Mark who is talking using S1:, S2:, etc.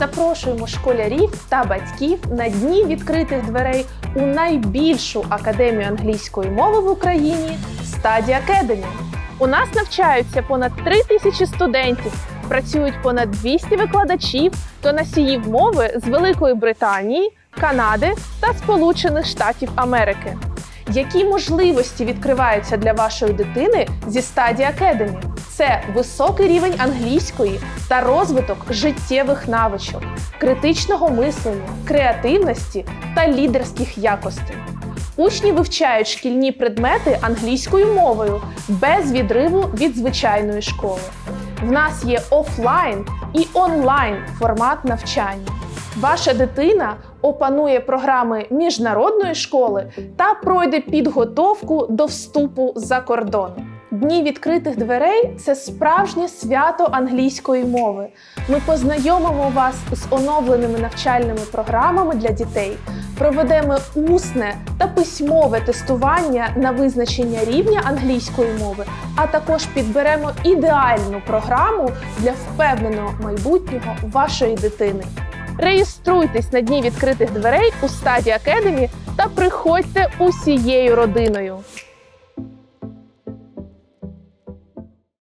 S1: Запрошуємо школярів та батьків на дні відкритих дверей у найбільшу академію англійської мови в Україні Study Academy. У нас навчаються понад 3 тисячі студентів, працюють понад 200 викладачів та носіїв мови з Великої Британії, Канади та Сполучених Штатів Америки. Які можливості відкриваються для вашої дитини зі Study Academy? Це високий рівень англійської та розвиток життєвих навичок, критичного мислення, креативності та лідерських якостей. Учні вивчають шкільні предмети англійською мовою без відриву від звичайної школи. В нас є офлайн і онлайн формат навчання. Ваша дитина опанує програми міжнародної школи та пройде підготовку до вступу за кордон. Дні відкритих дверей це справжнє свято англійської мови. Ми познайомимо вас з оновленими навчальними програмами для дітей, проведемо усне та письмове тестування на визначення рівня англійської мови, а також підберемо ідеальну програму для впевненого майбутнього вашої дитини. Реєструйтесь на дні відкритих дверей у Study Academy та приходьте усією родиною.